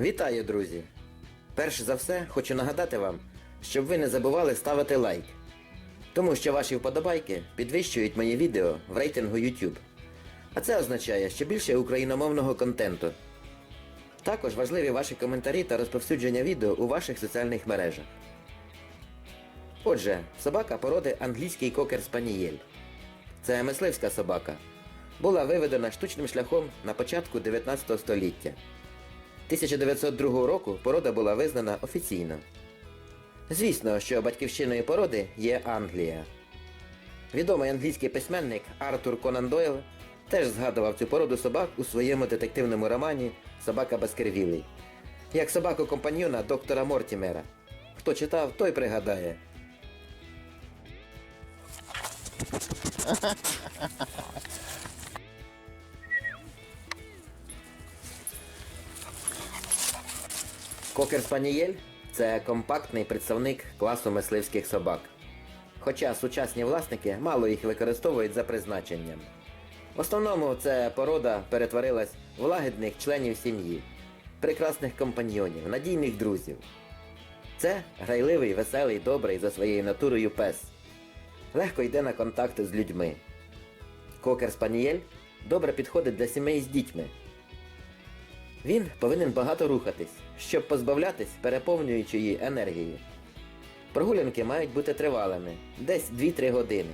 Вітаю, друзі! Перш за все, хочу нагадати вам, щоб ви не забували ставити лайк. Тому що ваші вподобайки підвищують мої відео в рейтингу YouTube. А це означає, що більше україномовного контенту. Також важливі ваші коментарі та розповсюдження відео у ваших соціальних мережах. Отже, собака породи англійський кокер спанієль. Це мисливська собака. Була виведена штучним шляхом на початку 19 століття. 1902 року порода була визнана офіційно. Звісно, що батьківщиною породи є Англія. Відомий англійський письменник Артур Конан Дойл теж згадував цю породу собак у своєму детективному романі Собака Баскервілей як собаку компаньйона доктора Мортімера. Хто читав, той пригадає. Кокер Спанієль це компактний представник класу мисливських собак. Хоча сучасні власники мало їх використовують за призначенням. В основному ця порода перетворилась в лагідних членів сім'ї, прекрасних компаньйонів, надійних друзів. Це грайливий, веселий, добрий за своєю натурою пес. Легко йде на контакти з людьми. Кокер Спанієль добре підходить для сімей з дітьми. Він повинен багато рухатись, щоб позбавлятись переповнюючої енергії. Прогулянки мають бути тривалими, десь 2-3 години.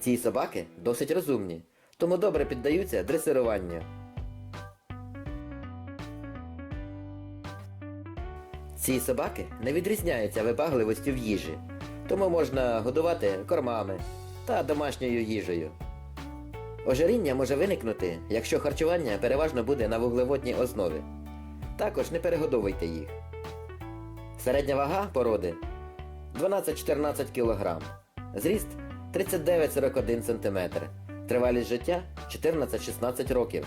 Ці собаки досить розумні, тому добре піддаються дресируванню. Ці собаки не відрізняються вибагливістю в їжі, тому можна годувати кормами та домашньою їжею. Ожиріння може виникнути, якщо харчування переважно буде на вуглеводній основі. Також не перегодовуйте їх. Середня вага породи 12-14 кг. Зріст 39-41 см. Тривалість життя 14-16 років.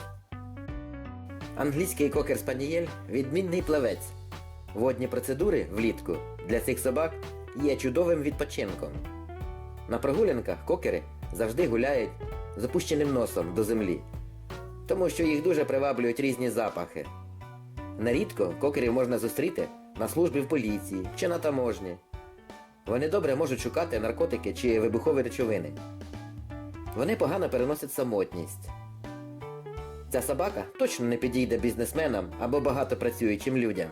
Англійський кокер спанієль відмінний плавець. Водні процедури влітку для цих собак є чудовим відпочинком. На прогулянках кокери завжди гуляють з опущеним носом до землі, тому що їх дуже приваблюють різні запахи. Нерідко кокерів можна зустріти на службі в поліції чи на таможні. Вони добре можуть шукати наркотики чи вибухові речовини. Вони погано переносять самотність. Ця собака точно не підійде бізнесменам або багатопрацюючим людям.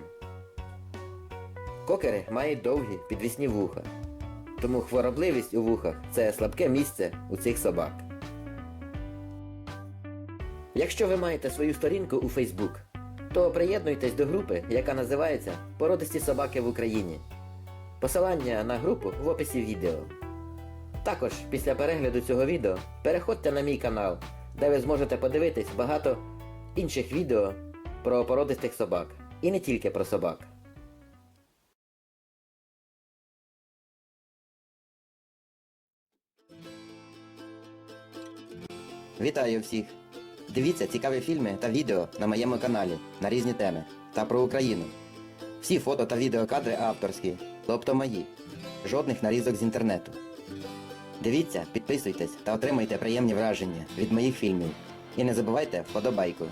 Кокери мають довгі підвісні вуха, тому хворобливість у вухах це слабке місце у цих собак. Якщо ви маєте свою сторінку у Facebook, то приєднуйтесь до групи, яка називається Породисті собаки в Україні. Посилання на групу в описі відео. Також після перегляду цього відео переходьте на мій канал, де ви зможете подивитись багато інших відео про породистих собак. І не тільки про собак. Вітаю всіх! Дивіться цікаві фільми та відео на моєму каналі на різні теми та про Україну. Всі фото та відеокадри авторські, тобто мої. Жодних нарізок з інтернету. Дивіться, підписуйтесь та отримайте приємні враження від моїх фільмів. І не забувайте вподобайку.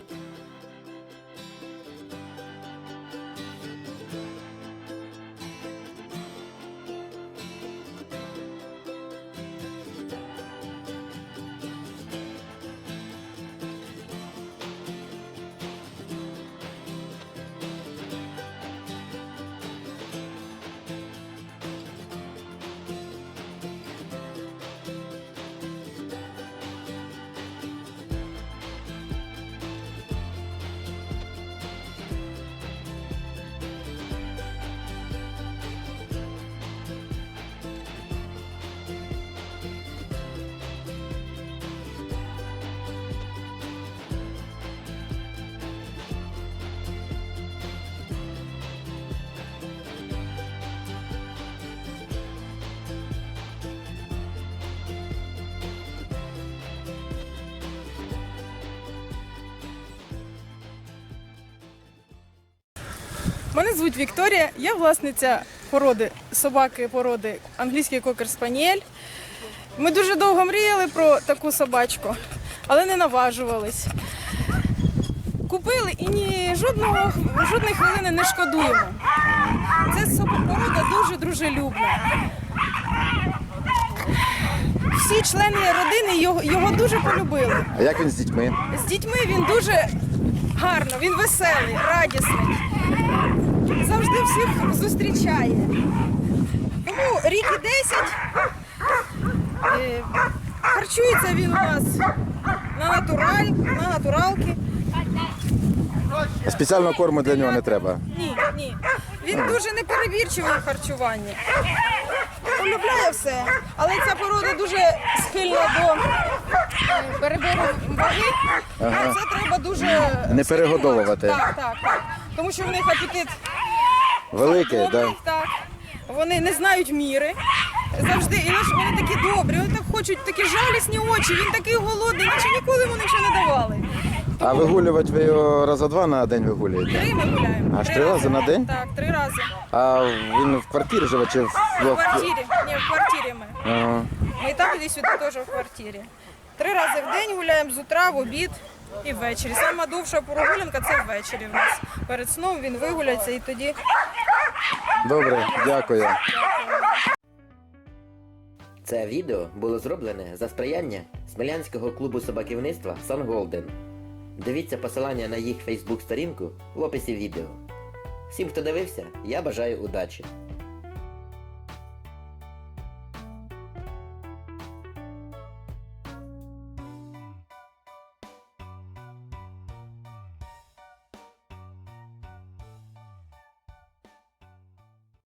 Мене звуть Вікторія, я власниця породи собаки породи англійський кокер спаніель. Ми дуже довго мріяли про таку собачку, але не наважувались. Купили і ні жодного жодної хвилини не шкодуємо. Це соб- порода дуже дружелюбна. Всі члени родини його, його дуже полюбили. А як він з дітьми? З дітьми він дуже гарно, він веселий, радісний. Завжди всіх зустрічає. Тому рік і 10. Е, Харчується він у нас на натураль, на натуралки. Спеціального корму для нього не треба. Ні, ні. Він дуже неперебірчивий в харчуванні. Полюбляє все. Але ця порода дуже схильна до е, перебору ваги. Ага. Це треба дуже Не перегодовувати. Так, так, так. Тому що в них апетит Великий, добрий, да? так. Вони не знають міри. Завжди, і лише вони такі добрі, вони так хочуть такі жалісні очі, він такий голодний, наче ніколи йому нічого не давали. А вигулювати ви його раза два на день вигулюєте? Три ми гуляємо. Аж три рази на день? Так, три рази. А він в квартирі живе чи в, В квартирі. Ні, в квартирі ми. Ага. Ми і там і сюди теж в квартирі. Три рази в день гуляємо з утра, в обід і ввечері. Сама довша прогулянка це ввечері в нас. Перед сном він вигуляється і тоді Добре, дякую. Це відео було зроблене за сприяння Смілянського клубу собаківництва Сан Голден. Дивіться посилання на їх фейсбук сторінку в описі відео. Всім, хто дивився, я бажаю удачі!